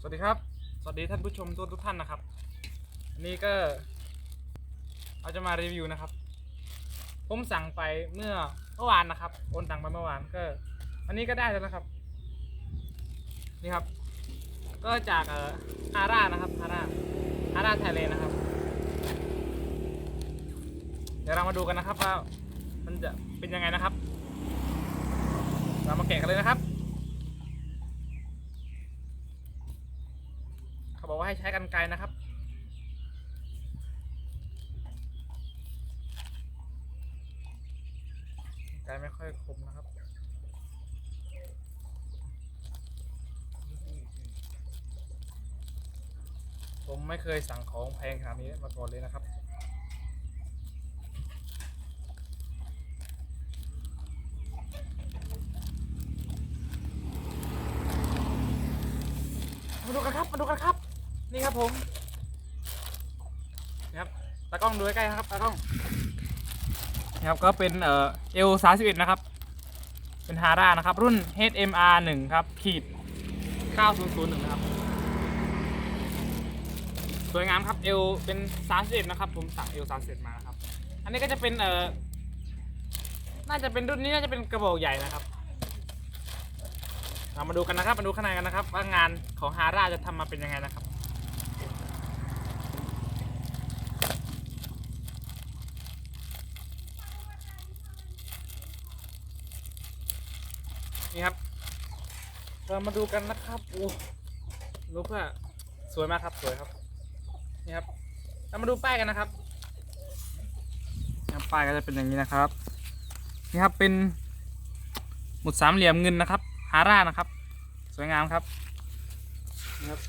สวัสดีครับ สวัสดีท่านผู้ชมทุกทุกท่านนะครับอันนี้ก็เราจะมารีวิวนะครับ ผมสั่งไปเมื่อเมื่อวานนะครับโอนตังไปเมื่อวานก็อันนี้ก็ได้แล้วนะครับ นี่ครับ ก็จากเอ่อฮาร่านะครับฮาร่าฮาร่าไทยเลนนะครับ เดี๋ยวเรามาดูกันนะครับว่ามันจะเป็นยังไงนะครับ เรามาแกะกันเลยนะครับ เขา บอกว่าให้ใช้กันไกลนะครับ ไกลไม่ค่อยคมนะครับผมไม่เคยสั่งของแพงขนาดนี้มาก่อนเลยนะครับ มาดูกันครับ มาดูกันครับ นี่ครับผมนี่ครับตากล้องดูใกล้ๆครับตากล้องนี่ครับก็เป็นเอ่อเอลสาสิบเอ็ดนะครับ เป็นฮาร่านะครับ รุ่น HMR 1ครับ ขีด9001นะครับ สวยงามครับเอลเป็น31นะครับ ผมสั่งเอล31มานะครับ อันนี้ก็จะเป็นเอ่อน่าจะเป็นรุ่นนี้น่าจะเป็นกระบอกใหญ่นะครับเรามาดูกันนะครับ มาดูข้างในกันนะครับ ว่างานของฮาร่าจะทำมาเป็นยังไงนะครับ นี่ครับ เรามาดูกันนะครับโอ้รูปอะสวยมากครับสวยครับ นี่ครับ เรามาดูป้ายกันนะครับนะครับป้ายก็จะเป็นอย่างนี้นะครับ นี่ครับเป็นหมุดสามเหลี่ยมเงินนะครับ ฮาร่านะครับ สวยงามครับนะครับ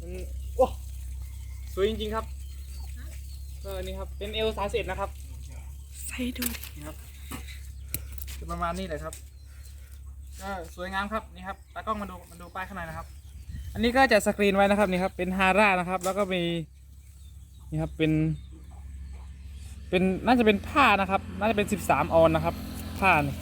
มันโอ้สวยจริงๆครับก็นี่ครับเป็นเอลสาเ็นะครับ ใส่ดูนี่ครับจะประมาณนี้เลยครับ ก็สวยงามครับนี่ครับตากล้องมาดูมาดูป้ายข้างในนะครับ อันนี้ก็จะสกรีนไว้นะครับนี่ครับเป็นฮาร่านะครับ แล้วก็มีนี่ครับเป็นเป็นน่าจะเป็นผ้านะครับ น่าจะเป็น 13 ออนนะครับ ผ้านี่